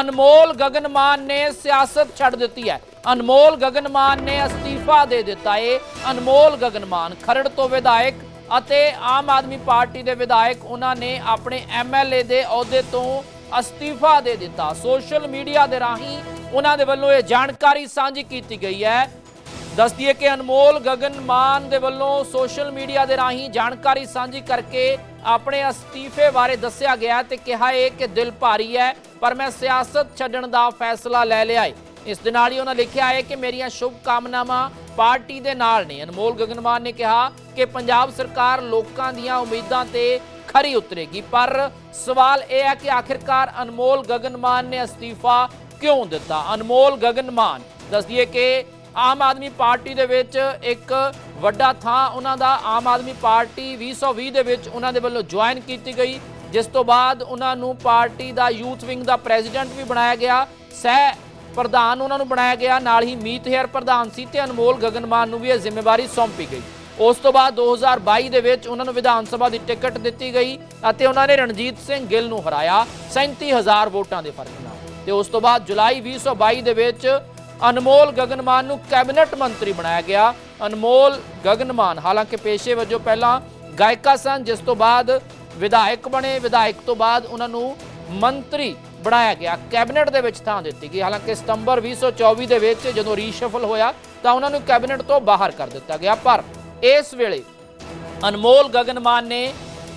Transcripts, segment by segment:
ਅਨਮੋਲ ਗਗਨਮਾਨ ਨੇ ਸਿਆਸਤ ਛੱਡ ਦਿੱਤੀ ਹੈ। ਅਨਮੋਲ ਗਗਨ ਮਾਨ ਨੇ ਅਸਤੀਫਾ ਦੇ ਦਿੱਤਾ ਏ। ਅਨਮੋਲ ਗਗਨ ਮਾਨ ਖਰੜ ਤੋਂ ਵਿਧਾਇਕ ਅਤੇ ਆਮ ਆਦਮੀ ਪਾਰਟੀ ਦੇ ਵਿਧਾਇਕ ਉਹਨਾਂ ਨੇ ਆਪਣੇ ਐਮਐਲਏ ਦੇ ਅਹੁਦੇ ਤੋਂ ਅਸਤੀਫਾ ਦੇ ਦਿੱਤਾ। ਸੋਸ਼ਲ ਮੀਡੀਆ ਦੇ ਰਾਹੀਂ ਉਹਨਾਂ ਦੇ ਵੱਲੋਂ ਇਹ ਜਾਣਕਾਰੀ ਸਾਂਝੀ ਕੀਤੀ ਗਈ ਹੈ। ਦੱਸ ਦਈਏ ਕਿ ਅਨਮੋਲ ਗਗਨ ਮਾਨ ਦੇ ਵੱਲੋਂ ਸੋਸ਼ਲ ਮੀਡੀਆ ਦੇ ਰਾਹੀਂ ਜਾਣਕਾਰੀ ਸਾਂਝੀ ਕਰਕੇ ਆਪਣੇ ਅਸਤੀਫੇ ਬਾਰੇ ਦੱਸਿਆ ਗਿਆ ਤੇ ਕਿਹਾ ਹੈ ਕਿ ਦਿਲ ਭਾਰੀ ਹੈ, ਪਰ ਮੈਂ ਸਿਆਸਤ ਛੱਡਣ ਦਾ ਫੈਸਲਾ ਲੈ ਲਿਆ ਹੈ ਇਸ ਦੇ ਨਾਲ ਹੀ ਉਹਨਾਂ ਲਿਖਿਆ ਹੈ ਕਿ ਮੇਰੀਆਂ ਸ਼ੁਭ ਕਾਮਨਾਵਾਂ ਪਾਰਟੀ ਦੇ ਨਾਲ ਨੇ। ਅਨਮੋਲ ਗਗਨ ਮਾਨ ਨੇ ਕਿਹਾ ਕਿ ਪੰਜਾਬ ਸਰਕਾਰ ਲੋਕਾਂ ਦੀਆਂ ਉਮੀਦਾਂ ਤੇ ਖਰੀ ਉਤਰੇਗੀ, ਪਰ ਸਵਾਲ ਇਹ ਹੈ ਕਿ ਆਖਿਰਕਾਰ ਅਨਮੋਲ ਗਗਨ ਮਾਨ ਨੇ ਅਸਤੀਫਾ ਕਿਉਂ ਦਿੱਤਾ? ਅਨਮੋਲ ਗਗਨ ਮਾਨ ਦੱਸ ਕਿ ਆਮ ਆਦਮੀ ਪਾਰਟੀ ਦੇ ਵਿੱਚ ਇੱਕ ਵੱਡਾ ਥਾਂ ਉਹਨਾਂ ਦਾ ਆਮ ਆਦਮੀ ਪਾਰਟੀ 2020 ਦੇ ਵਿੱਚ ਉਹਨਾਂ ਦੇ ਵੱਲੋਂ ਜੁਆਇਨ ਕੀਤੀ ਗਈ, ਜਿਸ ਤੋਂ ਬਾਅਦ ਉਹਨਾਂ ਨੂੰ ਪਾਰਟੀ ਦਾ ਯੂਥ ਵਿੰਗ ਦਾ ਪ੍ਰੈਜ਼ੀਡੈਂਟ ਵੀ ਬਣਾਇਆ ਗਿਆ, ਸਹਿ ਪ੍ਰਧਾਨ ਉਹਨਾਂ ਨੂੰ ਬਣਾਇਆ ਗਿਆ, ਨਾਲ ਹੀ ਮੀਤ ਹੇਅਰ ਪ੍ਰਧਾਨ ਸੀ ਤੇ ਅਨਮੋਲ ਗਗਨਮਾਨ ਨੂੰ ਵੀ ਇਹ ਜ਼ਿੰਮੇਵਾਰੀ ਸੌਂਪੀ ਗਈ। ਉਸ ਤੋਂ ਬਾਅਦ 2022 ਦੇ ਵਿੱਚ ਉਹਨਾਂ ਨੂੰ ਵਿਧਾਨ ਸਭਾ ਦੀ ਟਿਕਟ ਦਿੱਤੀ ਗਈ ਅਤੇ ਉਹਨਾਂ ਨੇ ਰਣਜੀਤ ਸਿੰਘ ਗਿੱਲ ਨੂੰ ਹਰਾਇਆ 37000 ਵੋਟਾਂ ਦੇ ਫ਼ਰਕ ਨਾਲ। ਤੇ ਉਸ ਤੋਂ ਬਾਅਦ ਜੁਲਾਈ 2022 ਦੇ ਵਿੱਚ ਅਨਮੋਲ ਗਗਨਮਾਨ ਨੂੰ ਕੈਬਨਿਟ ਮੰਤਰੀ ਬਣਾਇਆ ਗਿਆ। ਅਨਮੋਲ ਗਗਨਮਾਨ, ਹਾਲਾਂਕਿ ਪੇਸ਼ੇ ਵਜੋਂ ਪਹਿਲਾਂ ਗਾਇਕਾ ਸਨ, ਜਿਸ ਤੋਂ ਬਾਅਦ ਵਿਧਾਇਕ ਬਣੇ। ਵਿਧਾਇਕ ਤੋਂ ਬਾਅਦ ਉਹਨਾਂ ਨੂੰ ਮੰਤਰੀ ਬਣਾਇਆ ਗਿਆ। ਕੈਬਨਿਟ ਦੇ ਵਿੱਚ ਥਾਂ ਦਿੱਤੀ ਗਈ। ਹਾਲਾਂਕਿ ਸਤੰਬਰ 2024 ਦੇ ਵਿੱਚ ਜਦੋਂ ਰੀਸ਼ਫਲ ਹੋਇਆ, ਤਾਂ ਉਹਨਾਂ ਨੂੰ ਕੈਬਨਿਟ ਤੋਂ ਬਾਹਰ ਕਰ ਦਿੱਤਾ ਗਿਆ। ਪਰ ਇਸ ਵੇਲੇ ਅਨਮੋਲ ਗਗਨਮਾਨ ਨੇ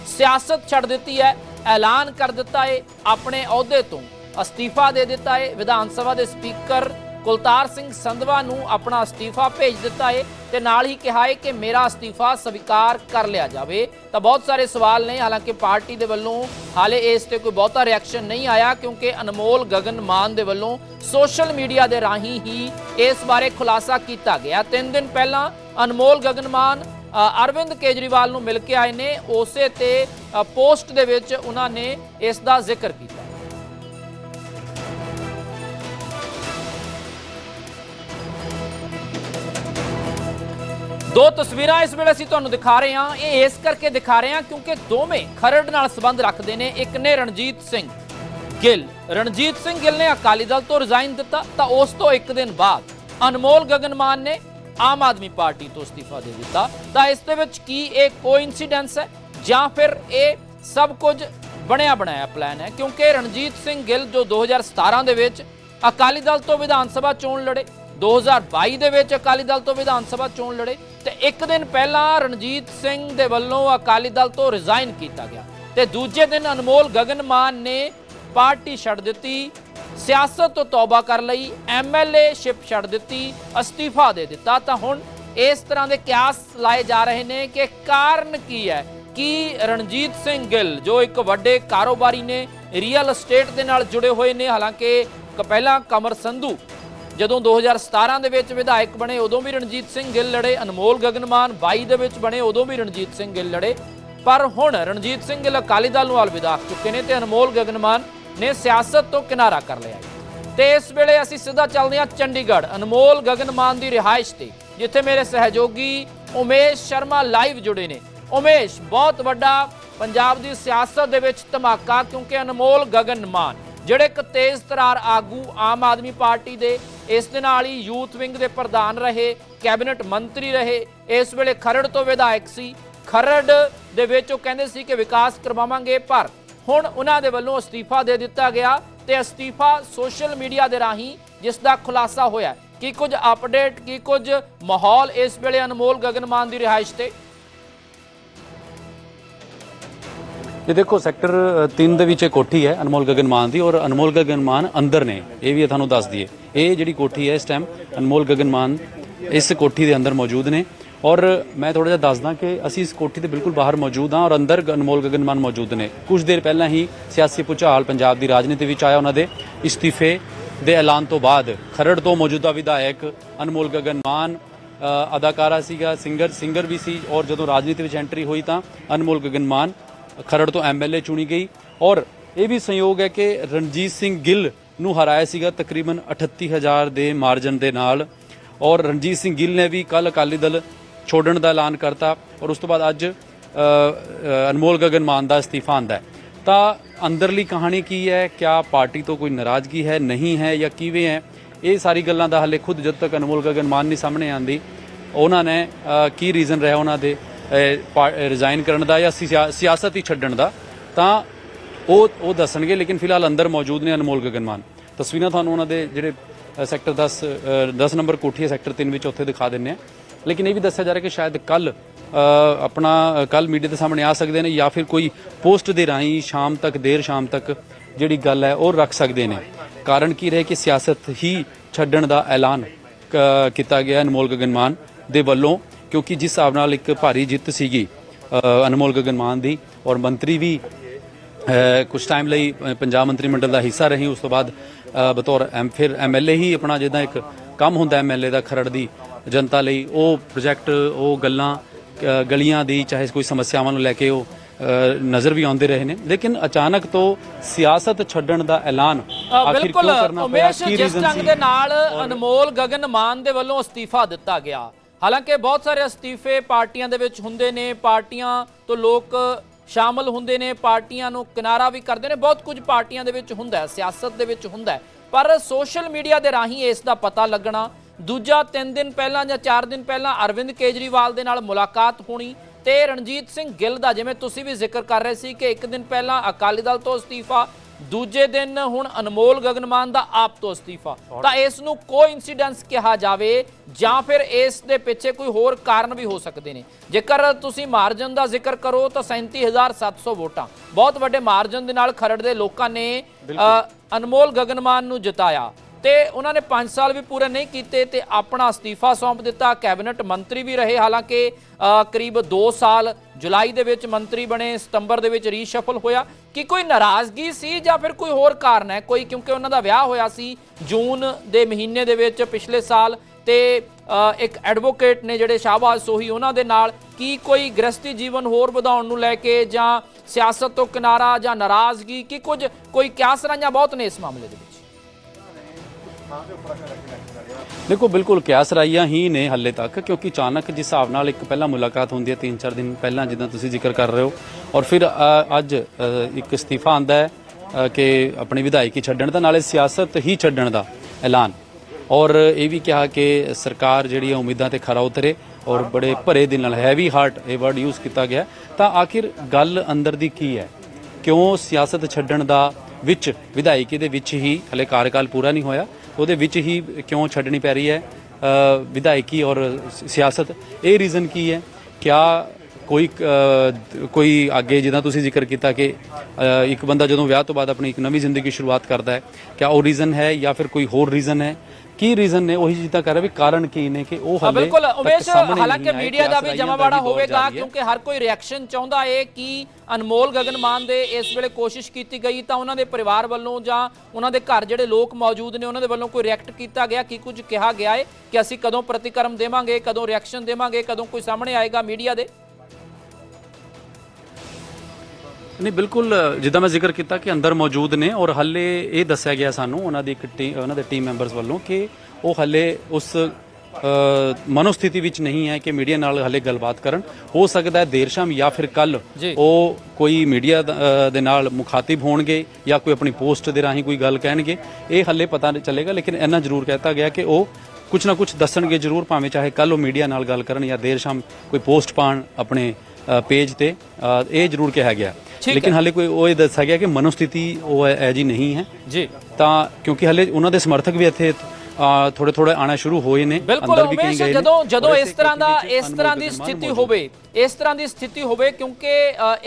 ਸਿਆਸਤ ਛੱਡ ਦਿੱਤੀ ਹੈ, ਐਲਾਨ ਕਰ ਦਿੱਤਾ ਹੈ, ਆਪਣੇ ਅਹੁਦੇ ਤੋਂ ਅਸਤੀਫਾ ਦੇ ਦਿੱਤਾ ਹੈ। ਵਿਧਾਨ ਸਭਾ ਦੇ ਸਪੀਕਰ ਕੁਲਤਾਰ ਸਿੰਘ ਸੰਧਵਾ ਨੂੰ ਆਪਣਾ ਅਸਤੀਫਾ ਭੇਜ ਦਿੱਤਾ ਹੈ ਤੇ ਨਾਲ ਹੀ ਕਿਹਾ ਹੈ ਕਿ ਮੇਰਾ ਅਸਤੀਫਾ ਸਵੀਕਾਰ ਕਰ ਲਿਆ ਜਾਵੇ। ਤਾਂ ਬਹੁਤ ਸਾਰੇ ਸਵਾਲ ਨੇ। ਹਾਲਾਂਕਿ ਪਾਰਟੀ ਦੇ ਵੱਲੋਂ ਹਾਲੇ ਇਸ ਤੇ ਕੋਈ ਬਹੁਤਾ ਰਿਐਕਸ਼ਨ ਨਹੀਂ ਆਇਆ ਕਿਉਂਕਿ ਅਨਮੋਲ ਗਗਨ ਮਾਨ ਦੇ ਵੱਲੋਂ ਸੋਸ਼ਲ ਮੀਡੀਆ ਦੇ ਰਾਹੀਂ ਹੀ ਇਸ ਬਾਰੇ ਖੁਲਾਸਾ ਕੀਤਾ ਗਿਆ। ਤਿੰਨ ਦਿਨ ਪਹਿਲਾਂ ਅਨਮੋਲ ਗਗਨ ਮਾਨ ਅਰਵਿੰਦ ਕੇਜਰੀਵਾਲ ਨੂੰ ਮਿਲ ਕੇ ਆਏ ਨੇ। ਉਸੇ ਤੇ ਪੋਸਟ ਦੇ ਵਿੱਚ ਉਹਨਾਂ ਨੇ ਇਸ ਦਾ ਜ਼ਿਕਰ ਕੀਤਾ। ਦੋ ਤਸਵੀਰਾਂ ਇਸ ਵੇਲੇ ਅਸੀਂ ਤੁਹਾਨੂੰ ਦਿਖਾ ਰਹੇ ਹਾਂ। ਇਹ ਇਸ ਕਰਕੇ ਦਿਖਾ ਰਹੇ ਹਾਂ ਕਿਉਂਕਿ ਦੋਵੇਂ ਖਰੜ ਨਾਲ ਸੰਬੰਧ ਰੱਖਦੇ ਨੇ। ਇੱਕ ਨੇ ਰਣਜੀਤ ਸਿੰਘ ਗਿੱਲ। ਰਣਜੀਤ ਸਿੰਘ ਗਿੱਲ ਨੇ ਅਕਾਲੀ ਦਲ ਤੋਂ ਰਿਜ਼ਾਈਨ ਦਿੱਤਾ, ਤਾਂ ਉਸ ਤੋਂ ਇੱਕ ਦਿਨ ਬਾਅਦ ਅਨਮੋਲ ਗਗਨਮਾਨ ਨੇ ਆਮ ਆਦਮੀ ਪਾਰਟੀ ਤੋਂ ਅਸਤੀਫਾ ਦੇ ਦਿੱਤਾ। ਤਾਂ ਇਸ ਦੇ ਵਿੱਚ ਕੀ ਇਹ ਕੋਇਨਸੀਡੈਂਸ ਹੈ ਜਾਂ ਫਿਰ ਇਹ ਸਭ ਕੁਝ ਬਣਿਆ ਬਣਾਇਆ ਪਲਾਨ ਹੈ? ਕਿਉਂਕਿ ਰਣਜੀਤ ਸਿੰਘ ਗਿੱਲ ਜੋ 2017 ਦੇ ਵਿੱਚ ਅਕਾਲੀ ਦਲ ਤੋਂ ਵਿਧਾਨ ਸਭਾ ਚੋਣ ਲੜੇ 2022 ਦੇ ਵਿੱਚ ਅਕਾਲੀ ਦਲ ਤੋਂ ਵਿਧਾਨ ਸਭਾ ਚੋਣ ਲੜੇ ਤੇ ਇੱਕ ਦਿਨ ਪਹਿਲਾਂ ਰਣਜੀਤ ਸਿੰਘ ਦੇ ਵੱਲੋਂ ਅਕਾਲੀ ਦਲ ਤੋਂ ਰਿਜ਼ਾਈਨ ਕੀਤਾ ਗਿਆ ਤੇ ਦੂਜੇ ਦਿਨ ਅਨਮੋਲ ਗਗਨ ਮਾਨ ਨੇ ਪਾਰਟੀ ਛੱਡ ਦਿੱਤੀ, ਸਿਆਸਤ ਤੋਂ ਤੌਬਾ ਕਰ ਲਈ ਐਮਐਲਏ ਸ਼ਿਪ ਛੱਡ ਦਿੱਤੀ, ਅਸਤੀਫਾ ਦੇ ਦਿੱਤਾ। ਤਾਂ ਹੁਣ ਇਸ ਤਰ੍ਹਾਂ ਦੇ ਕਿਆਸ ਲਾਏ ਜਾ ਰਹੇ ਨੇ ਕਿ ਕਾਰਨ ਕੀ ਹੈ? ਕਿ ਰਣਜੀਤ ਸਿੰਘ ਗਿੱਲ, ਜੋ ਇੱਕ ਵੱਡੇ ਕਾਰੋਬਾਰੀ ਨੇ ਰੀਅਲ ਅਸਟੇਟ ਦੇ ਨਾਲ ਜੁੜੇ ਹੋਏ ਨੇ, ਹਾਲਾਂਕਿ ਪਹਿਲਾਂ ਕਮਰ ਸੰਧੂ ਜਦੋਂ 2017 ਦੇ ਵਿੱਚ ਵਿਧਾਇਕ ਬਣੇ, ਉਦੋਂ ਵੀ ਰਣਜੀਤ ਸਿੰਘ ਗਿੱਲ ਲੜੇ, ਅਨਮੋਲ ਗਗਨਮਾਨ 22 ਦੇ ਵਿੱਚ ਬਣੇ, ਉਦੋਂ ਵੀ ਰਣਜੀਤ ਸਿੰਘ ਗਿੱਲ ਲੜੇ। ਪਰ ਹੁਣ ਰਣਜੀਤ ਸਿੰਘ ਗਿੱਲ ਅਕਾਲੀ ਦਲ ਨੂੰ ਅਲਵਿਦਾ ਆਖ ਚੁੱਕੇ ਨੇ ਤੇ ਅਨਮੋਲ ਗਗਨਮਾਨ ਨੇ ਸਿਆਸਤ ਤੋਂ ਕਿਨਾਰਾ ਕਰ ਲਿਆ ਹੈ। ਤੇ ਇਸ ਵੇਲੇ ਅਸੀਂ ਸਿੱਧਾ ਚੱਲਦੇ ਹਾਂ ਚੰਡੀਗੜ੍ਹ। ਅਨਮੋਲ ਗਗਨਮਾਨ ਦੀ ਰਿਹਾਇਸ਼ ਤੇ, ਜਿੱਥੇ ਮੇਰੇ ਸਹਿਯੋਗੀ ਉਮੇਸ਼ ਸ਼ਰਮਾ ਲਾਈਵ ਜੁੜੇ ਨੇ। ਉਮੇਸ਼, ਬਹੁਤ ਵੱਡਾ ਪੰਜਾਬ ਦੀ ਸਿਆਸਤ ਦੇ ਵਿੱਚ ਧਮਾਕਾ, ਕਿਉਂਕਿ ਅਨਮੋਲ ਗਗਨਮਾਨ ਜਿਹੜੇ ਇੱਕ ਤੇਜ਼ ਤਰਾਰ ਆਗੂ ਆਮ ਆਦਮੀ ਪਾਰਟੀ ਦੇ ਇਸ ਦੇ ਨਾਲ ਹੀ ਯੂਥ ਵਿੰਗ ਦੇ ਪ੍ਰਧਾਨ ਰਹੇ, ਕੈਬਨਿਟ ਮੰਤਰੀ ਰਹੇ, ਇਸ ਵੇਲੇ ਖਰੜ ਤੋਂ ਵਿਧਾਇਕ ਸੀ। ਖਰੜ ਦੇ ਵਿੱਚ ਉਹ ਕਹਿੰਦੇ ਸੀ ਕਿ ਵਿਕਾਸ ਕਰਵਾਵਾਂਗੇ, ਪਰ ਹੁਣ ਉਹਨਾਂ ਦੇ ਵੱਲੋਂ ਅਸਤੀਫਾ ਦੇ ਦਿੱਤਾ ਗਿਆ ਤੇ ਅਸਤੀਫਾ ਸੋਸ਼ਲ ਮੀਡੀਆ ਦੇ ਰਾਹੀਂ ਜਿਸ ਦਾ ਖੁਲਾਸਾ ਹੋਇਆ ਕੀ ਕੁਝ ਅਪਡੇਟ, ਕੀ ਕੁਝ ਮਾਹੌਲ ਇਸ ਵੇਲੇ ਅਨਮੋਲ ਗਗਨਮਾਨ ਦੀ ਰਿਹਾਇਸ਼ ਤੇ ਇਹ ਦੇਖੋ, ਸੈਕਟਰ 3 ਦੇ ਵਿੱਚ ਇਹ ਕੋਠੀ ਹੈ, ਅਨਮੋਲ ਗਗਨ ਮਾਨ ਦੀ, ਔਰ ਅਨਮੋਲ ਗਗਨ ਮਾਨ ਅੰਦਰ ਨੇ। ਇਹ ਵੀ ਤੁਹਾਨੂੰ ਦੱਸ ਦਈਏ। ਇਹ ਜਿਹੜੀ ਕੋਠੀ ਹੈ ਇਸ ਟਾਈਮ ਅਨਮੋਲ ਗਗਨ ਮਾਨ ਇਸ ਕੋਠੀ ਦੇ ਅੰਦਰ ਮੌਜੂਦ ਨੇ। ਔਰ ਮੈਂ ਥੋੜਾ ਜਿਹਾ ਦੱਸਦਾ ਕਿ ਅਸੀਂ ਇਸ ਕੋਠੀ ਦੇ ਬਿਲਕੁਲ ਬਾਹਰ ਮੌਜੂਦ ਹਾਂ, ਔਰ ਅੰਦਰ ਅਨਮੋਲ ਗਗਨ ਮਾਨ ਮੌਜੂਦ ਨੇ। ਕੁਝ ਦੇਰ ਪਹਿਲਾਂ ਹੀ ਸਿਆਸੀ ਭੁਚਾਲ ਪੰਜਾਬ ਦੀ ਰਾਜਨੀਤੀ ਵਿੱਚ ਆਇਆ ਉਹਨਾਂ ਦੇ ਇਸਤੀਫੇ ਦੇ ਐਲਾਨ ਤੋਂ ਬਾਅਦ। ਖਰੜ ਤੋਂ ਮੌਜੂਦਾ ਵਿਧਾਇਕ ਅਨਮੋਲ ਗਗਨ ਮਾਨ ਅਦਾਕਾਰਾ ਸੀਗਾ, ਸਿੰਗਰ ਸਿੰਗਰ ਵੀ ਸੀ, ਔਰ ਜਦੋਂ ਰਾਜਨੀਤੀ ਵਿੱਚ ਐਂਟਰੀ ਹੋਈ ਤਾਂ ਅਨਮੋਲ ਗਗਨ ਮਾਨ ਖਰੜ ਤੋਂ ਐਮਐਲਏ ਚੁਣੀ ਗਈ। ਔਰ ਇਹ ਵੀ ਸੰਯੋਗ ਹੈ ਕਿ ਰਣਜੀਤ ਸਿੰਘ ਗਿੱਲ ਨੂੰ ਹਰਾਇਆ ਸੀਗਾ ਤਕਰੀਬਨ 38000 ਦੇ ਮਾਰਜਨ ਦੇ ਨਾਲ। ਔਰ ਰਣਜੀਤ ਸਿੰਘ ਗਿੱਲ ਨੇ ਵੀ ਕੱਲ ਅਕਾਲੀ ਦਲ ਛੋੜਨ ਦਾ ਐਲਾਨ ਕਰਤਾ। ਔਰ ਉਸ ਤੋਂ ਬਾਅਦ ਅੱਜ ਅਨਮੋਲ ਗਗਨ ਮਾਨ ਦਾ ਅਸਤੀਫਾ ਆਂਦਾ ਤਾਂ ਅੰਦਰਲੀ ਕਹਾਣੀ ਕੀ ਹੈ? ਕਿਆ ਪਾਰਟੀ ਤੋਂ ਕੋਈ ਨਾਰਾਜ਼ਗੀ ਹੈ, ਨਹੀਂ ਹੈ ਜਾਂ ਕਿਵੇਂ ਹੈ? ਇਹ ਸਾਰੀ ਗੱਲਾਂ ਦਾ ਹਲੇ ਖੁਦ ਜਦ ਤੱਕ ਅਨਮੋਲ ਗਗਨ ਮਾਨ ਨਹੀਂ ਸਾਹਮਣੇ ਆਂਦੀ ਉਹਨਾਂ ਨੇ ਕੀ ਰੀਜ਼ਨ ਰਿਹਾ ਉਹਨਾਂ ਦੇ? ਰਿਜ਼ਾਈਨ ਕਰਨ ਦਾ ਜਾਂ ਸਿਆ- ਸਿਆਸਤ ਹੀ ਛੱਡਣ ਦਾ ਤਾਂ ਉਹ ਉਹ ਦੱਸਣਗੇ ਲੇਕਿਨ ਫਿਲਹਾਲ ਅੰਦਰ ਮੌਜੂਦ ਨੇ ਅਨਮੋਲ ਗਗਨ ਮਾਨ ਤਸਵੀਰਾਂ ਤੁਹਾਨੂੰ ਉਹਨਾਂ ਦੇ ਜਿਹੜੇ ਸੈਕਟਰ 10 ਅ, 10 ਨੰਬਰ ਕੋਠੀ ਹੈ ਸੈਕਟਰ 3 ਵਿੱਚ ਉੱਥੇ ਦਿਖਾ ਦਿੰਨੇ ਆ ਲੇਕਿਨ ਇਹ ਵੀ ਦੱਸਿਆ ਜਾ ਰਿਹਾ ਕਿ ਸ਼ਾਇਦ ਕੱਲ ਆਪਣਾ ਕੱਲ ਮੀਡੀਆ ਦੇ ਸਾਹਮਣੇ ਆ ਸਕਦੇ ਨੇ ਜਾਂ ਫਿਰ ਕੋਈ ਪੋਸਟ ਦੇ ਰਾਹੀਂ ਸ਼ਾਮ ਤੱਕ ਦੇਰ ਸ਼ਾਮ ਤੱਕ ਜਿਹੜੀ ਗੱਲ ਹੈ ਉਹ ਰੱਖ ਸਕਦੇ ਨੇ। ਕਾਰਨ ਕੀ ਰਹੇ ਕਿ ਸਿਆਸਤ ਹੀ ਛੱਡਣ ਦਾ ਐਲਾਨ ਕੀਤਾ ਗਿਆ ਅਨਮੋਲ ਗਗਨ ਮਾਨ ਦੇ ਵੱਲੋਂ। ਕਿਉਂਕਿ ਜਿਸ ਹਿਸਾਬ ਨਾਲ ਇੱਕ ਭਾਰੀ ਜਿੱਤ ਸੀਗੀ ਅਨਮੋਲ ਗਗਨ ਮਾਨ ਦੀ ਔਰ ਮੰਤਰੀ ਵੀ ਕੁਝ ਟਾਈਮ ਲਈ ਪੰਜਾਬ ਮੰਤਰੀ ਮੰਡਲ ਦਾ ਹਿੱਸਾ ਰਹੀ ਉਸ ਤੋਂ ਬਾਅਦ ਬਤੌਰ ਐਮ ਫਿਰ ਐਮਐਲਏ ਹੀ ਆਪਣਾ ਜਿੱਦਾਂ ਇੱਕ ਕੰਮ ਹੁੰਦਾ ਐਮਐਲਏ ਦਾ ਖਰੜ ਦੀ ਜਨਤਾ ਲਈ ਉਹ ਪ੍ਰੋਜੈਕਟ ਉਹ ਗੱਲਾਂ ਗਲੀਆਂ ਦੀ ਚਾਹੇ ਕੋਈ ਸਮੱਸਿਆਵਾਂ ਨੂੰ ਲੈ ਕੇ ਉਹ ਨਜ਼ਰ ਵੀ ਆਉਂਦੇ ਰਹੇ ਨੇ। ਲੇਕਿਨ ਅਚਾਨਕ ਤੋਂ ਸਿਆਸਤ ਛੱਡਣ ਦਾ ਐਲਾਨ ਆਖਿਰ ਕਿਉਂ ਕਰਨਾ ਪਿਆ? ਕੀ ਜਿਸ ਰੀਜ਼ਨ ਢੰਗ ਸੀ? ਦੇ ਨਾਲ ਅਨਮੋਲ ਗਗਨ ਮਾਨ ਦੇ ਵੱਲੋਂ ਅਸਤੀਫਾ ਦਿੱਤਾ ਗਿਆ। ਹਾਲਾਂਕਿ ਬਹੁਤ ਸਾਰੇ ਅਸਤੀਫੇ ਪਾਰਟੀਆਂ ਦੇ ਵਿੱਚ ਹੁੰਦੇ ਨੇ, ਪਾਰਟੀਆਂ ਤੋਂ ਲੋਕ ਸ਼ਾਮਲ ਹੁੰਦੇ ਨੇ, ਪਾਰਟੀਆਂ ਨੂੰ ਕਿਨਾਰਾ ਵੀ ਕਰਦੇ ਨੇ, ਬਹੁਤ ਕੁਝ ਪਾਰਟੀਆਂ ਦੇ ਵਿੱਚ ਹੁੰਦਾ ਹੈ, ਸਿਆਸਤ ਦੇ ਵਿੱਚ ਹੁੰਦਾ ਹੈ। ਪਰ ਸੋਸ਼ਲ ਮੀਡੀਆ ਦੇ ਰਾਹੀਂ ਇਸ ਦਾ ਪਤਾ ਲੱਗਣਾ, ਦੂਜਾ 3 ਦਿਨ ਪਹਿਲਾਂ ਜਾਂ 4 ਦਿਨ ਪਹਿਲਾਂ ਅਰਵਿੰਦ ਕੇਜਰੀਵਾਲ ਦੇ ਨਾਲ ਮੁਲਾਕਾਤ ਹੋਣੀ ਤੇ ਰਣਜੀਤ ਸਿੰਘ ਗਿੱਲ ਦਾ, ਜਿਵੇਂ ਤੁਸੀਂ ਵੀ ਜ਼ਿਕਰ ਕਰ ਰਹੇ ਸੀ ਕਿ ਇੱਕ ਦਿਨ ਪਹਿਲਾਂ ਅਕਾਲੀ ਦਲ ਤੋਂ ਅਸਤੀਫਾ ਦੂਜੇ ਦਿਨ ਹੁਣ ਅਨਮੋਲ ਗਗਨਮਾਨ ਦਾ ਆਪ ਤੋਂ ਅਸਤੀਫਾ। ਤਾਂ ਇਸ ਨੂੰ ਕੋਇਨਸੀਡੈਂਸ ਕਿਹਾ ਜਾਵੇ ਜਾਂ ਫਿਰ ਇਸ ਦੇ ਪਿੱਛੇ ਕੋਈ ਹੋਰ ਕਾਰਨ ਵੀ ਹੋ ਸਕਦੇ ਨੇ। ਜੇਕਰ ਤੁਸੀਂ ਮਾਰਜਨ ਦਾ ਜ਼ਿਕਰ ਕਰੋ ਤਾਂ 37700 ਵੋਟਾਂ। ਬਹੁਤ ਵੱਡੇ ਮਾਰਜਨ ਦੇ ਨਾਲ ਖਰੜ ਦੇ ਲੋਕਾਂ ਨੇ ਅਨਮੋਲ ਗਗਨਮਾਨ ਨੂੰ ਜਿਤਾਇਆ। ਤੇ ਉਹਨਾਂ ਨੇ 5 ਸਾਲ ਵੀ ਪੂਰੇ ਨਹੀਂ ਕੀਤੇ ਤੇ ਆਪਣਾ ਅਸਤੀਫਾ ਸੌਂਪ ਦਿੱਤਾ। ਕੈਬਨਿਟ ਮੰਤਰੀ ਵੀ ਰਹੇ ਹਾਲਾਂਕਿ ਕਰੀਬ 2 ਸਾਲ ਜੁਲਾਈ ਦੇ ਵਿੱਚ ਮੰਤਰੀ ਬਣੇ ਸਤੰਬਰ ਦੇ ਵਿੱਚ ਰੀਸ਼ਫਲ ਹੋਇਆ। ਕਿ ਕੋਈ ਨਾਰਾਜ਼ਗੀ ਸੀ ਜਾਂ ਫਿਰ ਕੋਈ ਹੋਰ ਕਾਰਨ ਹੈ? ਕੋਈ ਕਿਉਂਕਿ ਉਹਨਾਂ ਦਾ ਵਿਆਹ ਹੋਇਆ ਸੀ ਜੂਨ ਦੇ ਮਹੀਨੇ ਦੇ ਵਿੱਚ ਪਿਛਲੇ ਸਾਲ ਤੇ ਇੱਕ ਐਡਵੋਕੇਟ ਨੇ ਜਿਹੜੇ ਸ਼ਾਹਬਾਜ਼ ਸੋਹੀ ਉਹਨਾਂ ਦੇ ਨਾਲ ਕੀ ਕੋਈ ਗ੍ਰਸਤੀ ਜੀਵਨ ਹੋਰ ਵਧਾਉਣ ਨੂੰ ਲੈ ਕੇ ਜਾਂ ਸਿਆਸਤ ਤੋਂ ਕਿਨਾਰਾ ਜਾਂ ਨਾਰਾਜ਼ਗੀ ਕੀ ਕੁਝ ਕੋਈ ਕਿਆਸਰਾਂਆਂ ਬਹੁਤ ਨੇ ਇਸ ਮਾਮਲੇ ਦੇ ਵਿੱਚ? ਦੇਖੋ, ਬਿਲਕੁਲ ਕਿਆਸ ਰਾਈਆਂ ਹੀ ਨੇ ਹੱਲੇ ਤੱਕ, ਕਿਉਂਕਿ ਅਚਾਨਕ ਜਿਸ ਹਿਸਾਬ ਨਾਲ ਇੱਕ ਪਹਿਲਾਂ ਮੁਲਾਕਾਤ ਹੁੰਦੀ ਹੈ 3-4 ਦਿਨ ਪਹਿਲਾਂ ਜਿੱਦਾਂ ਤੁਸੀਂ ਜ਼ਿਕਰ ਕਰ ਰਹੇ ਹੋ, ਔਰ ਫਿਰ ਅੱਜ ਇੱਕ ਅਸਤੀਫਾ ਆਂਦਾ ਹੈ ਕਿ ਆਪਣੀ ਵਿਧਾਇਕੀ ਛੱਡਣ ਦਾ, ਨਾਲੇ ਸਿਆਸਤ ਹੀ ਛੱਡਣ ਦਾ ਐਲਾਨ। ਔਰ ਇਹ ਵੀ ਕਿਹਾ ਕਿ ਸਰਕਾਰ ਜਿਹੜੀ ਹੈ, ਉਮੀਦਾਂ ਤੇ ਖਰਾ ਉਤਰੇ, ਔਰ ਬੜੇ ਭਰੇ ਦਿਲ ਨਾਲ ਹੈਵੀ ਹਾਰਟ ਇਹ ਵਰਡ ਯੂਜ਼ ਕੀਤਾ ਗਿਆ ਤਾਂ ਆਖਿਰ ਗੱਲ ਅੰਦਰ ਦੀ ਕੀ ਹੈ? ਕਿਉਂ ਸਿਆਸਤ ਛੱਡਣ ਦਾ ਵਿੱਚ, ਵਿਧਾਇਕੀ ਦੇ ਵਿੱਚ ਹੀ ਹਲੇ ਕਾਰਜਕਾਲ ਪੂਰਾ ਨਹੀਂ ਹੋਇਆ? ਉਹਦੇ ਵਿੱਚ ਹੀ ਕਿਉਂ ਛੱਡਣੀ ਪੈ ਰਹੀ ਹੈ? ਵਿਧਾਇਕੀ ਔਰ ਸਿਆਸਤ। ਇਹ ਰੀਜ਼ਨ ਕੀ ਹੈ? ਕਿਆ ਕੋਈ ਕੋਈ ਅੱਗੇ ਜਿੱਦਾਂ ਤੁਸੀਂ ਜ਼ਿਕਰ ਕੀਤਾ ਕਿ ਇੱਕ ਬੰਦਾ ਜਦੋਂ ਵਿਆਹ ਤੋਂ ਬਾਅਦ ਆਪਣੀ ਇੱਕ ਨਵੀਂ ਜ਼ਿੰਦਗੀ ਸ਼ੁਰੂਆਤ ਕਰਦਾ ਹੈ, ਕਿਆ ਉਹ ਰੀਜ਼ਨ ਹੈ ਜਾਂ ਫਿਰ ਕੋਈ ਹੋਰ ਰੀਜ਼ਨ ਹੈ? ਕੀ ਰੀਜ਼ਨ ਨੇ? ਉਹੀ ਚੀਜ਼ਾਂ ਕਰ ਰਿਹਾ ਵੀ ਕਾਰਨ ਕੀ ਨੇ ਕਿ ਉਹ ਹਲੇ ਬਿਲਕੁਲ। ਉਮੇਸ਼ ਹਾਲਾਂਕਿ ਮੀਡੀਆ ਦਾ ਵੀ ਜਮਾਵਾੜਾ ਹੋਵੇਗਾ। ਕਿਉਂਕਿ ਹਰ ਕੋਈ ਰਿਐਕਸ਼ਨ ਚਾਹੁੰਦਾ ਏ ਕਿ ਅਨਮੋਲ ਗਗਨਮਾਨ ਦੇ ਇਸ ਵੇਲੇ ਕੋਸ਼ਿਸ਼ ਕੀਤੀ ਗਈ ਤਾਂ ਉਹਨਾਂ ਦੇ ਪਰਿਵਾਰ ਵੱਲੋਂ ਜਾਂ ਉਹਨਾਂ ਦੇ ਘਰ ਜਿਹੜੇ ਲੋਕ ਮੌਜੂਦ ਨੇ ਉਹਨਾਂ ਦੇ ਵੱਲੋਂ ਕੋਈ ਰਿਐਕਟ ਕੀਤਾ ਗਿਆ ਕੀ ਕੁਝ ਕਿਹਾ ਗਿਆ ਏ ਕਿ ਅਸੀਂ ਕਦੋਂ ਪ੍ਰਤੀਕਰਮ ਦੇਵਾਂਗੇ ਕਦੋਂ ਰਿਐਕਸ਼ਨ ਦੇਵਾਂਗੇ ਕਦੋਂ ਕੋਈ ਸਾਹਮਣੇ ਆਏਗਾ ਮੀਡੀਆ ਦੇ? ਨਹੀਂ ਬਿਲਕੁਲ ਜਿੱਦਾਂ ਮੈਂ ਜ਼ਿਕਰ ਕੀਤਾ ਕਿ ਅੰਦਰ ਮੌਜੂਦ ਨੇ ਔਰ ਹੱਲੇ ਇਹ ਦੱਸਿਆ ਗਿਆ ਸਾਨੂੰ ਉਹਨਾਂ ਦੀ ਇੱਕ ਟੀਮ ਉਹਨਾਂ ਦੇ ਟੀਮ ਮੈਂਬਰਸ ਵੱਲੋਂ ਕਿ ਉਹ ਹੱਲੇ ਉਸ ਮਨੋਸਥਿਤੀ ਵਿੱਚ ਨਹੀਂ ਹੈ ਕਿ ਮੀਡੀਆ ਨਾਲ ਹੱਲੇ ਗੱਲਬਾਤ ਕਰਨ ਹੋ ਸਕਦਾ ਹੈ ਦੇਰ ਸ਼ਾਮ ਜਾਂ ਫਿਰ ਕੱਲ। ਉਹ ਕੋਈ ਮੀਡੀਆ ਦੇ ਨਾਲ ਮੁਖਾਤਿਬ ਹੋਣਗੇ ਜਾਂ ਕੋਈ ਆਪਣੀ ਪੋਸਟ ਦੇ ਰਾਹੀਂ ਕੋਈ ਗੱਲ ਕਹਿਣਗੇ ਇਹ ਹੱਲੇ ਪਤਾ ਨਹੀਂ ਚੱਲੇਗਾ ਲੇਕਿਨ ਇੰਨਾ ਜ਼ਰੂਰ ਕਹਿਤਾ ਗਿਆ ਕਿ ਉਹ ਕੁਝ ਨਾ ਕੁਝ ਦੱਸਣਗੇ ਜ਼ਰੂਰ ਭਾਵੇਂ ਚਾਹੇ ਕੱਲ ਉਹ ਮੀਡੀਆ ਨਾਲ ਗੱਲ ਕਰਨ ਜਾਂ ਦੇਰ ਸ਼ਾਮ ਕੋਈ ਪੋਸਟ ਪਾਣ ਆਪਣੇ ਪੇਜ ਤੇ ਇਹ ਜ਼ਰੂਰ ਕਿਹਾ ਗਿਆ। ਲੇਕਿਨ ਹਾਲੇ ਕੋਈ ਉਹ ਇਹ ਦੱਸਿਆ ਗਿਆ ਕਿ ਮਨੋਸਥਿਤੀ ਉਹ ਹੈ ਜੀ ਨਹੀਂ ਹੈ। ਜੀ। ਤਾਂ ਕਿਉਂਕਿ ਹਾਲੇ ਉਹਨਾਂ ਦੇ ਸਮਰਥਕ ਵੀ ਇੱਥੇ ਥੋੜੇ ਥੋੜੇ ਆਣਾ ਸ਼ੁਰੂ ਹੋਏ ਨੇ। ਅੰਦਰ ਵੀ ਕਈ ਗਏ ਜਦੋਂ ਜਦੋਂ ਇਸੇ ਤਰ੍ਹਾਂ ਦਾ ਇਸ ਤਰ੍ਹਾਂ ਦੀ ਸਥਿਤੀ ਹੋਵੇ ਇਸ ਤਰ੍ਹਾਂ ਦੀ ਸਥਿਤੀ ਹੋਵੇ ਕਿਉਂਕਿ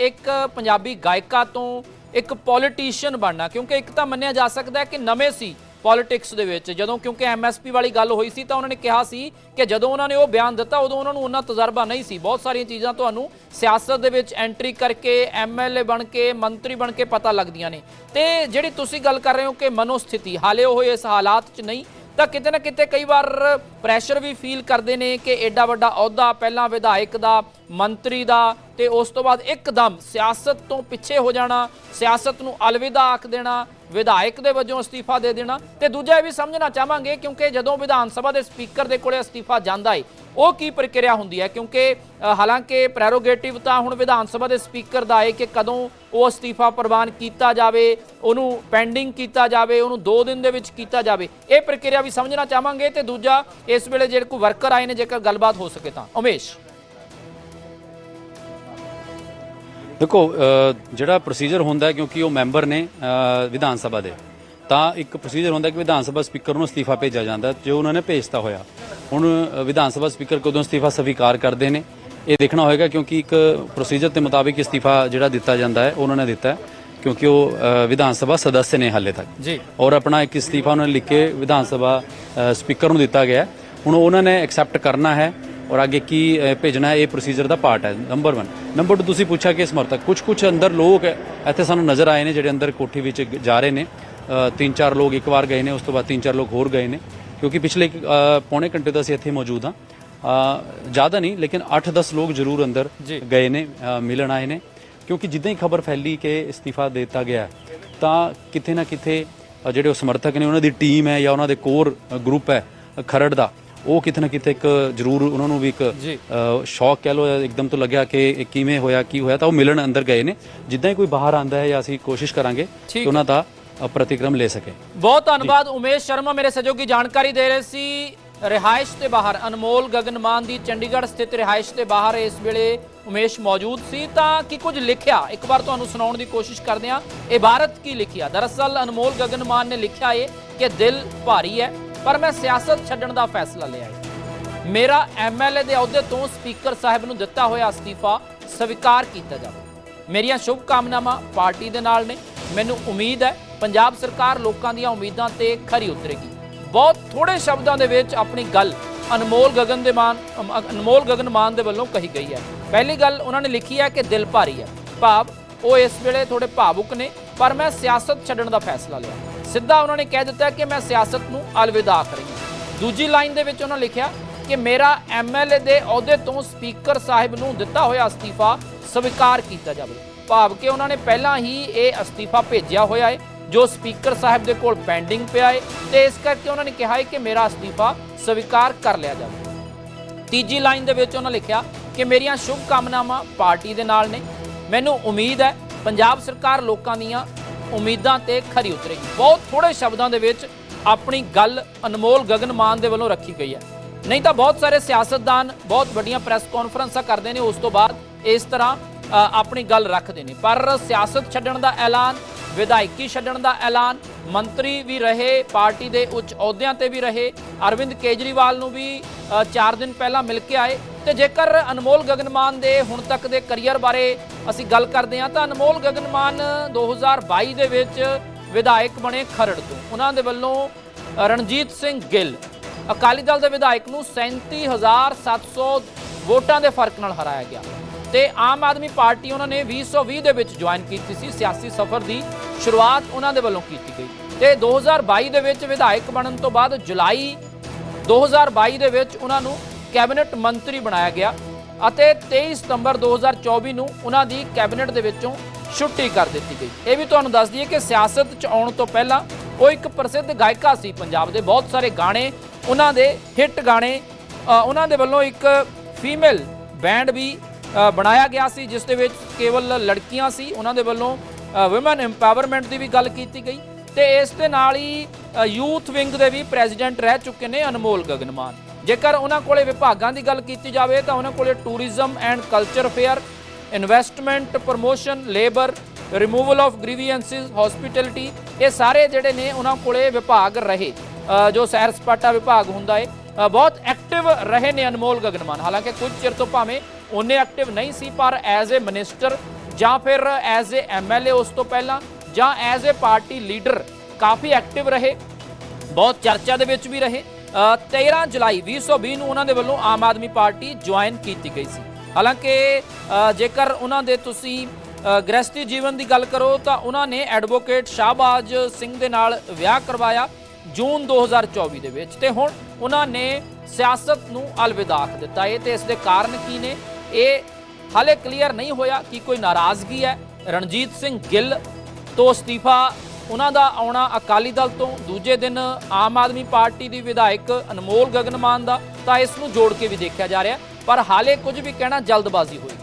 ਇੱਕ ਪੰਜਾਬੀ ਗਾਇਕਾ ਤੋਂ ਇੱਕ ਪੋਲੀਟੀਸ਼ੀਅਨ ਬਣਨਾ ਕਿਉਂਕਿ ਇੱਕ ਤਾਂ ਮੰਨਿਆ ਜਾ ਸਕਦਾ ਹੈ ਕਿ ਨਵੇਂ ਸੀ। ਪੋਲਿਟਿਕਸ ਦੇ ਵਿੱਚ। ਜਦੋਂ ਕਿਉਂਕਿ ਐਮਐਸਪੀ ਵਾਲੀ ਗੱਲ ਹੋਈ ਸੀ ਤਾਂ ਉਹਨਾਂ ਨੇ ਕਿਹਾ ਸੀ ਕਿ ਜਦੋਂ ਉਹਨਾਂ ਨੇ ਉਹ ਬਿਆਨ ਦਿੱਤਾ, ਉਦੋਂ ਉਹਨਾਂ ਨੂੰ ਉਹਨਾਂ ਤਜਰਬਾ ਨਹੀਂ ਸੀ। ਬਹੁਤ ਸਾਰੀਆਂ ਚੀਜ਼ਾਂ ਤੁਹਾਨੂੰ ਸਿਆਸਤ ਦੇ ਵਿੱਚ ਐਂਟਰੀ ਕਰਕੇ ਐਮਐਲਏ ਬਣ ਕੇ, ਮੰਤਰੀ ਬਣ ਕੇ ਪਤਾ ਲੱਗਦੀਆਂ ਨੇ। ਤੇ ਜਿਹੜੀ ਤੁਸੀਂ ਗੱਲ ਕਰ ਰਹੇ ਹੋ ਕਿ ਮਨੋਸਥਿਤੀ, ਹਾਲੇ ਉਹ ਇਸ ਹਾਲਾਤ 'ਚ ਨਹੀਂ, ਤਾਂ ਕਿਤੇ ਨਾ ਕਿਤੇ ਕਈ ਵਾਰ ਪ੍ਰੈਸ਼ਰ ਵੀ ਫੀਲ ਕਰਦੇ ਨੇ ਕਿ ਐਡਾ ਵੱਡਾ ਅਹੁਦਾ, ਪਹਿਲਾਂ ਵਿਧਾਇਕ ਦਾ, ਮੰਤਰੀ ਦਾ, ਤੇ ਉਸ ਤੋਂ ਬਾਅਦ ਇੱਕਦਮ ਸਿਆਸਤ ਤੋਂ ਪਿੱਛੇ ਹੋ ਜਾਣਾ, ਸਿਆਸਤ ਨੂੰ ਅਲਵਿਦਾ ਆਖ ਦੇਣਾ ਵਿਧਾਇਕ ਦੇ ਵਜੋਂ ਅਸਤੀਫਾ ਦੇ ਦੇਣਾ ਤੇ ਦੂਜਾ ਇਹ ਵੀ ਸਮਝਣਾ ਚਾਹਾਂਗੇ ਕਿਉਂਕਿ ਜਦੋਂ ਵਿਧਾਨ ਸਭਾ ਦੇ ਸਪੀਕਰ ਦੇ ਕੋਲੇ ਅਸਤੀਫਾ ਜਾਂਦਾ ਏ, ਉਹ ਕੀ ਪ੍ਰਕਿਰਿਆ ਹੁੰਦੀ ਹੈ? ਕਿਉਂਕਿ ਹਾਲਾਂਕਿ ਪ੍ਰੈਰੋਗੇਟਿਵ ਤਾਂ ਹੁਣ ਵਿਧਾਨ ਸਭਾ ਦੇ ਸਪੀਕਰ ਦਾ ਹੈ ਕਿ ਕਦੋਂ ਉਹ ਅਸਤੀਫਾ ਪ੍ਰਵਾਨ ਕੀਤਾ ਜਾਵੇ, ਉਹਨੂੰ ਪੈਂਡਿੰਗ ਕੀਤਾ ਜਾਵੇ, ਉਹਨੂੰ 2 ਦਿਨ ਦੇ ਵਿੱਚ ਕੀਤਾ ਜਾਵੇ, ਇਹ ਪ੍ਰਕਿਰਿਆ ਵੀ ਸਮਝਣਾ ਚਾਹਾਂਗੇ ਤੇ ਦੂਜਾ ਇਸ ਵੇਲੇ ਜਿਹੜੇ ਕੋਈ ਵਰਕਰ ਆਏ ਨੇ ਜੇਕਰ ਗੱਲਬਾਤ ਹੋ ਸਕੇ ਤਾਂ। ਉਮੇਸ਼। ਦੇਖੋ ਜਿਹੜਾ ਪ੍ਰੋਸੀਜਰ ਹੁੰਦਾ ਕਿਉਂਕਿ ਉਹ ਮੈਂਬਰ ਨੇ ਵਿਧਾਨ ਸਭਾ ਦੇ ਤਾਂ ਇੱਕ ਪ੍ਰੋਸੀਜਰ ਹੁੰਦਾ ਕਿ ਵਿਧਾਨ ਸਭਾ ਸਪੀਕਰ ਨੂੰ ਅਸਤੀਫਾ ਭੇਜਿਆ ਜਾਂਦਾ ਜੋ ਉਹਨਾਂ ਨੇ ਭੇਜਤਾ ਹੋਇਆ। ਹੁਣ ਵਿਧਾਨ ਸਭਾ ਸਪੀਕਰ ਕਦੋਂ ਅਸਤੀਫਾ ਸਵੀਕਾਰ ਕਰਦੇ ਨੇ? ਇਹ ਦੇਖਣਾ ਹੋਏਗਾ ਕਿਉਂਕਿ ਇੱਕ ਪ੍ਰੋਸੀਜਰ ਦੇ ਮੁਤਾਬਿਕ ਅਸਤੀਫਾ ਜਿਹੜਾ ਦਿੱਤਾ ਜਾਂਦਾ ਹੈ ਉਹਨਾਂ ਨੇ ਦਿੱਤਾ ਕਿਉਂਕਿ ਉਹ ਵਿਧਾਨ ਸਭਾ ਸਦੱਸ ਨੇ ਹਾਲੇ ਤੱਕ। ਜੀ। ਔਰ ਆਪਣਾ ਇੱਕ ਅਸਤੀਫਾ ਉਹਨਾਂ ਨੇ ਲਿਖ ਕੇ ਵਿਧਾਨ ਸਭਾ ਸਪੀਕਰ ਨੂੰ ਦਿੱਤਾ ਗਿਆ। ਹੁਣ ਉਹਨਾਂ ਨੇ ਐਕਸੈਪਟ ਕਰਨਾ ਹੈ ਔਰ ਅੱਗੇ ਕੀ ਭੇਜਣਾ ਹੈ ਇਹ ਪ੍ਰੋਸੀਜਰ ਦਾ ਪਾਰਟ ਹੈ। ਨੰਬਰ 1 ਨੰਬਰ 2 ਤੁਸੀਂ ਪੁੱਛਿਆ ਕਿ ਸਮਰਥਕ ਕੁਝ ਕੁਝ ਅੰਦਰ ਲੋਕ ਇੱਥੇ ਸਾਨੂੰ ਨਜ਼ਰ ਆਏ ਨੇ ਜਿਹੜੇ ਅੰਦਰ ਕੋਠੀ ਵਿੱਚ ਜਾ ਰਹੇ ਨੇ। ਤਿੰਨ ਚਾਰ ਲੋਕ ਇੱਕ ਵਾਰ ਗਏ ਨੇ ਉਸ ਤੋਂ ਬਾਅਦ ਤਿੰਨ ਚਾਰ ਲੋਕ ਹੋਰ ਗਏ ਨੇ। ਕਿਉਂਕਿ ਪਿਛਲੇ ਪੌਣੇ ਘੰਟੇ ਤੋਂ ਅਸੀਂ ਇੱਥੇ ਮੌਜੂਦ ਹਾਂ। ਜ਼ਿਆਦਾ ਨਹੀਂ ਲੇਕਿਨ 8-10 ਲੋਕ ਜ਼ਰੂਰ ਅੰਦਰ। ਗਏ ਨੇ ਮਿਲਣ ਆਏ ਨੇ। ਕਿਉਂਕਿ ਜਿੱਦਾਂ ਹੀ ਖਬਰ ਫੈਲੀ ਕਿ ਇਸਤੀਫਾ ਦੇ ਦਿੱਤਾ ਗਿਆ ਤਾਂ ਕਿਤੇ ਨਾ ਕਿਤੇ ਜਿਹੜੇ ਉਹ ਸਮਰਥਕ ਨੇ ਉਹਨਾਂ ਦੀ ਟੀਮ ਹੈ ਜਾਂ ਉਹਨਾਂ ਦੇ ਕੋਰ ਗਰੁੱਪ ਹੈ ਖਰੜ ਦਾ ਉਹ ਕਿਤੇ ਨਾ ਕਿਤੇ ਇੱਕ ਜ਼ਰੂਰ ਉਹਨਾਂ ਨੂੰ ਵੀ ਇੱਕ ਸ਼ੌਕ ਕਹਿ ਲੋ ਇੱਕਦਮ ਤੋਂ ਲੱਗਿਆ ਕਿ ਕਿਵੇਂ ਹੋਇਆ ਕੀ ਹੋਇਆ ਤਾਂ ਉਹ ਮਿਲਣ ਅੰਦਰ ਗਏ ਨੇ। ਜਿੱਦਾਂ ਹੀ ਕੋਈ ਬਾਹਰ ਆਂਦਾ ਹੈ ਜਾਂ ਅਸੀਂ ਕੋਸ਼ਿਸ਼ ਕਰਾਂਗੇ ਕਿ ਉਹਨਾਂ ਦਾ ਪ੍ਰਤੀਕਰਮ ਲੈ ਸਕੇ। ਬਹੁਤ ਧੰਨਵਾਦ ਉਮੇਸ਼ ਸ਼ਰਮਾ ਮੇਰੇ ਸਹਿਯੋਗੀ ਜਾਣਕਾਰੀ ਦੇ ਰਹੇ ਸੀ ਰਿਹਾਇਸ਼ ਦੇ ਬਾਹਰ। ਅਨਮੋਲ ਗਗਨਮਾਨ ਦੀ ਚੰਡੀਗੜ੍ਹ ਸਥਿਤ ਰਿਹਾਇਸ਼ ਦੇ ਬਾਹਰ ਇਸ ਵੇਲੇ ਉਮੇਸ਼ ਮੌਜੂਦ ਸੀ। ਤਾਂ ਕੀ ਕੁਝ ਲਿਖਿਆ? ਇੱਕ ਵਾਰ ਤੁਹਾਨੂੰ ਸੁਣਾਉਣ ਦੀ ਕੋਸ਼ਿਸ਼ ਕਰਦੇ ਹਾਂ। ਇਬਾਰਤ ਕੀ ਲਿਖਿਆ? ਦਰਅਸਲ ਅਨਮੋਲ ਗਗਨਮਾਨ ਨੇ ਲਿਖਿਆ ਏ ਕਿ ਦਿਲ ਭਾਰੀ ਹੈ। ਪਰ ਮੈਂ ਸਿਆਸਤ ਛੱਡਣ ਦਾ ਫੈਸਲਾ ਲਿਆ ਏ ਮੇਰਾ ਐਮਐਲਏ ਦੇ ਅਹੁਦੇ ਤੋਂ ਸਪੀਕਰ ਸਾਹਿਬ ਨੂੰ ਦਿੱਤਾ ਹੋਇਆ ਅਸਤੀਫਾ ਸਵੀਕਾਰ ਕੀਤਾ ਜਾਵੇ। ਮੇਰੀਆਂ ਸ਼ੁਭ ਕਾਮਨਾਵਾਂ ਪਾਰਟੀ ਦੇ ਨਾਲ ਨੇ। ਮੈਨੂੰ ਉਮੀਦ ਹੈ ਪੰਜਾਬ ਸਰਕਾਰ ਲੋਕਾਂ ਦੀਆਂ ਉਮੀਦਾਂ ਤੇ ਖਰੀ ਉਤਰੇਗੀ। ਬਹੁਤ ਥੋੜੇ ਸ਼ਬਦਾਂ ਦੇ ਵਿੱਚ ਆਪਣੀ ਗੱਲ ਅਨਮੋਲ ਗਗਨ ਦੇ ਮਾਨ ਅਨਮੋਲ ਗਗਨ ਮਾਨ ਦੇ ਵੱਲੋਂ ਕਹੀ ਗਈ ਹੈ। ਪਹਿਲੀ ਗੱਲ ਉਹਨਾਂ ਨੇ ਲਿਖੀ ਹੈ ਕਿ ਦਿਲ ਭਾਰੀ ਹੈ। ਭਾਵ ਉਹ ਇਸ ਵੇਲੇ ਥੋੜੇ ਭਾਵੁਕ ਨੇ, ਪਰ ਮੈਂ ਸਿਆਸਤ ਛੱਡਣ ਦਾ ਫੈਸਲਾ ਲਿਆ। ਸਿੱਧਾ ਉਹਨਾਂ ਨੇ ਕਹਿ ਦਿੱਤਾ ਕਿ ਮੈਂ ਸਿਆਸਤ ਨੂੰ ਅਲਵਿਦਾ ਆਖ ਰਹੀ ਹਾਂ ਦੂਜੀ ਲਾਈਨ ਦੇ ਵਿੱਚ ਉਹਨਾਂ ਲਿਖਿਆ ਕਿ ਮੇਰਾ ਐਮਐਲਏ ਦੇ ਅਹੁਦੇ ਤੋਂ ਸਪੀਕਰ ਸਾਹਿਬ ਨੂੰ ਦਿੱਤਾ ਹੋਇਆ ਅਸਤੀਫਾ ਸਵੀਕਾਰ ਕੀਤਾ ਜਾਵੇ। ਭਾਵ ਕਿ ਉਹਨਾਂ ਨੇ ਪਹਿਲਾਂ ਹੀ ਇਹ ਅਸਤੀਫਾ ਭੇਜਿਆ ਹੋਇਆ ਹੈ, ਜੋ ਸਪੀਕਰ ਸਾਹਿਬ ਦੇ ਕੋਲ ਪੈਂਡਿੰਗ ਪਿਆ ਹੈ ਤੇ ਇਸ ਕਰਕੇ ਉਹਨਾਂ ਨੇ ਕਿਹਾ ਹੈ ਕਿ ਮੇਰਾ ਅਸਤੀਫਾ ਸਵੀਕਾਰ ਕਰ ਲਿਆ ਜਾਵੇ। ਤੀਜੀ ਲਾਈਨ ਦੇ ਵਿੱਚ ਉਹਨਾਂ ਲਿਖਿਆ ਕਿ ਮੇਰੀਆਂ ਸ਼ੁਭ ਕਾਮਨਾਵਾਂ ਪਾਰਟੀ ਦੇ ਨਾਲ ਨੇ। ਮੈਨੂੰ ਉਮੀਦ ਹੈ ਪੰਜਾਬ ਸਰਕਾਰ ਲੋਕਾਂ ਦੀਆਂ ਉਮੀਦਾਂ ਤੇ ਖਰੀ ਉਤਰੇਗੀ ਬਹੁਤ ਥੋੜੇ ਸ਼ਬਦਾਂ ਦੇ ਵਿੱਚ ਆਪਣੀ ਗੱਲ ਅਨਮੋਲ ਗਗਨ ਮਾਨ ਦੇ ਵੱਲੋਂ ਰੱਖੀ ਗਈ ਹੈ। ਨਹੀਂ ਤਾਂ ਬਹੁਤ ਸਾਰੇ ਸਿਆਸਤਦਾਨ, ਬਹੁਤ ਵੱਡੀਆਂ ਪ੍ਰੈਸ ਕਾਨਫਰੰਸਾਂ ਕਰਦੇ ਨੇ, ਉਸ ਤੋਂ ਬਾਅਦ ਇਸ ਤਰ੍ਹਾਂ ਆਪਣੀ ਗੱਲ ਰੱਖਦੇ ਨੇ। ਪਰ ਸਿਆਸਤ ਛੱਡਣ ਦਾ ਐਲਾਨ, ਵਿਧਾਇਕੀ ਛੱਡਣ ਦਾ ਐਲਾਨ, ਮੰਤਰੀ ਵੀ ਰਹੇ, ਪਾਰਟੀ ਦੇ ਉੱਚ ਅਹੁਦਿਆਂ ਤੇ ਵੀ ਰਹੇ, ਅਰਵਿੰਦ ਕੇਜਰੀਵਾਲ ਨੂੰ ਵੀ 4 ਦਿਨ ਪਹਿਲਾਂ ਮਿਲ ਕੇ ਆਏ। ਤੇ ਜੇਕਰ ਅਨਮੋਲ ਗਗਨਮਾਨ ਦੇ ਹੁਣ ਤੱਕ ਦੇ ਕੈਰੀਅਰ ਬਾਰੇ ਅਸੀਂ ਗੱਲ ਕਰਦੇ ਹਾਂ, ਤਾਂ ਅਨਮੋਲ ਗਗਨਮਾਨ 2022 ਦੇ ਵਿੱਚ ਵਿਧਾਇਕ ਬਣੇ ਖਰੜ ਤੋਂ। ਉਹਨਾਂ ਦੇ ਵੱਲੋਂ ਰਣਜੀਤ ਸਿੰਘ ਗਿੱਲ ਅਕਾਲੀ ਦਲ ਦੇ ਵਿਧਾਇਕ ਨੂੰ 37700 ਵੋਟਾਂ ਦੇ ਫ਼ਰਕ ਨਾਲ ਹਰਾਇਆ ਗਿਆ ਤੇ ਆਮ ਆਦਮੀ ਪਾਰਟੀ ਉਹਨਾਂ ਨੇ 2020 ਦੇ ਵਿੱਚ ਜੁਆਇਨ ਕੀਤੀ ਸੀ, ਸਿਆਸੀ ਸਫ਼ਰ ਦੀ ਸ਼ੁਰੂਆਤ ਉਹਨਾਂ ਦੇ ਵੱਲੋਂ ਕੀਤੀ ਗਈ ਤੇ 2022 ਦੇ ਵਿੱਚ ਵਿਧਾਇਕ ਬਣਨ ਤੋਂ ਬਾਅਦ ਜੁਲਾਈ 2022 ਦੇ ਵਿੱਚ ਉਹਨਾਂ ਨੂੰ ਕੈਬਨਿਟ ਮੰਤਰੀ ਬਣਾਇਆ ਗਿਆ ਅਤੇ 23 ਸਤੰਬਰ 2024 ਨੂੰ ਉਹਨਾਂ ਦੀ ਕੈਬਨਿਟ ਦੇ ਵਿੱਚੋਂ ਛੁੱਟੀ ਕਰ ਦਿੱਤੀ ਗਈ। ਇਹ ਵੀ ਤੁਹਾਨੂੰ ਦੱਸ ਦਈਏ ਕਿ ਸਿਆਸਤ 'ਚ ਆਉਣ ਤੋਂ ਪਹਿਲਾਂ ਉਹ ਇੱਕ ਪ੍ਰਸਿੱਧ ਗਾਇਕਾ ਸੀ ਪੰਜਾਬ ਦੇ। ਬਹੁਤ ਸਾਰੇ ਗਾਣੇ ਉਹਨਾਂ ਦੇ ਹਿੱਟ ਗਾਣੇ ਉਹਨਾਂ ਦੇ ਵੱਲੋਂ ਇੱਕ ਫੀਮੇਲ ਬੈਂਡ ਵੀ ਬਣਾਇਆ ਗਿਆ ਸੀ, ਜਿਸ ਦੇ ਵਿੱਚ ਕੇਵਲ ਲੜਕੀਆਂ ਸੀ। ਉਹਨਾਂ ਦੇ ਵੱਲੋਂ ਔਮਨ ਐਮਪਾਵਰਮੈਂਟ ਦੀ ਵੀ ਗੱਲ ਕੀਤੀ ਗਈ ਤੇ ਇਸ ਦੇ ਨਾਲ ਹੀ ਯੂਥ ਵਿੰਗ ਦੇ ਵੀ ਪ੍ਰੈਜ਼ੀਡੈਂਟ ਰਹਿ ਚੁੱਕੇ ਨੇ ਅਨਮੋਲ ਗਗਨਮਾਨ। ਜੇਕਰ ਉਹਨਾਂ ਕੋਲੇ ਵਿਭਾਗਾਂ ਦੀ ਗੱਲ ਕੀਤੀ ਜਾਵੇ ਤਾਂ ਉਹਨਾਂ ਕੋਲੇ tourism and culture affair investment, promotion, labour, removal of grievances hospitality ਇਹ ਸਾਰੇ ਜਿਹੜੇ ਨੇ ਉਹਨਾਂ ਕੋਲੇ ਵਿਭਾਗ ਰਹੇ। ਜੋ ਸੈਰ ਸਪਾਟਾ ਵਿਭਾਗ ਹੁੰਦਾ ਹੈ ਬਹੁਤ ਐਕਟਿਵ ਰਹੇ ਨੇ ਅਨਮੋਲ ਗਗਨਮਾਨ। ਹਾਲਾਂਕਿ ਕੁਝ ਚਿਰ ਤੋਂ ਭਾਵੇਂ ਉਹਨੇ ਐਕਟਿਵ ਨਹੀਂ ਸੀ, ਪਰ ਐਜ਼ ਅ ਮਿਨਿਸਟਰ ਜਾਂ ਫਿਰ ਐਜ਼ ਅ ਐਮਐਲਏ ਉਸ ਤੋਂ ਪਹਿਲਾਂ ਜਾਂ ਐਜ਼ ਅ ਪਾਰਟੀ ਲੀਡਰ ਕਾਫੀ ਐਕਟਿਵ ਰਹੇ, ਬਹੁਤ ਚਰਚਾ ਦੇ ਵਿੱਚ ਵੀ ਰਹੇ। 13 ਜੁਲਾਈ 2020 ਨੂੰ ਉਹਨਾਂ ਦੇ ਵੱਲੋਂ ਆਮ ਆਦਮੀ ਪਾਰਟੀ ਜੁਆਇਨ ਕੀਤੀ ਗਈ ਸੀ। ਹਾਲਾਂਕਿ ਜੇਕਰ ਉਹਨਾਂ ਦੇ ਤੁਸੀਂ ਅ, ਗ੍ਰਸਤੀ ਜੀਵਨ ਦੀ ਗੱਲ ਕਰੋ ਤਾਂ ਉਹਨਾਂ ਨੇ ਐਡਵੋਕੇਟ ਸ਼ਾਹਬਾਜ਼ ਸਿੰਘ ਦੇ ਨਾਲ ਵਿਆਹ ਕਰਵਾਇਆ ਜੂਨ 2024 ਦੇ ਵਿੱਚ। ਤੇ ਹੁਣ ਉਹਨਾਂ ਨੇ ਸਿਆਸਤ ਨੂੰ ਅਲਵਿਦਾ ਆਖ ਦਿੱਤਾ। ਹੈ ਤੇ ਇਸ ਦੇ ਕਾਰਨ ਕੀ ਨੇ? ਇਹ ਹਾਲੇ ਕਲੀਅਰ ਨਹੀਂ ਹੋਇਆ ਕਿ ਕੋਈ ਨਾਰਾਜ਼ਗੀ ਹੈ। ਰਣਜੀਤ ਸਿੰਘ ਗਿੱਲ ਤੋਂ ਅਸਤੀਫਾ ਉਹਨਾਂ ਦਾ ਆਉਣਾ ਅਕਾਲੀ ਦਲ ਤੋਂ। ਦੂਜੇ ਦਿਨ ਆਮ ਆਦਮੀ ਪਾਰਟੀ ਦੀ ਵਿਧਾਇਕ ਅਨਮੋਲ ਗਗਨਮਾਨ ਦਾ ਤਾਂ ਇਸ ਨੂੰ ਜੋੜ ਕੇ ਵੀ ਦੇਖਿਆ ਜਾ ਰਿਹਾ। ਪਰ ਹਾਲੇ ਕੁਝ ਵੀ ਕਹਿਣਾ ਜਲਦਬਾਜ਼ੀ ਹੋਈ।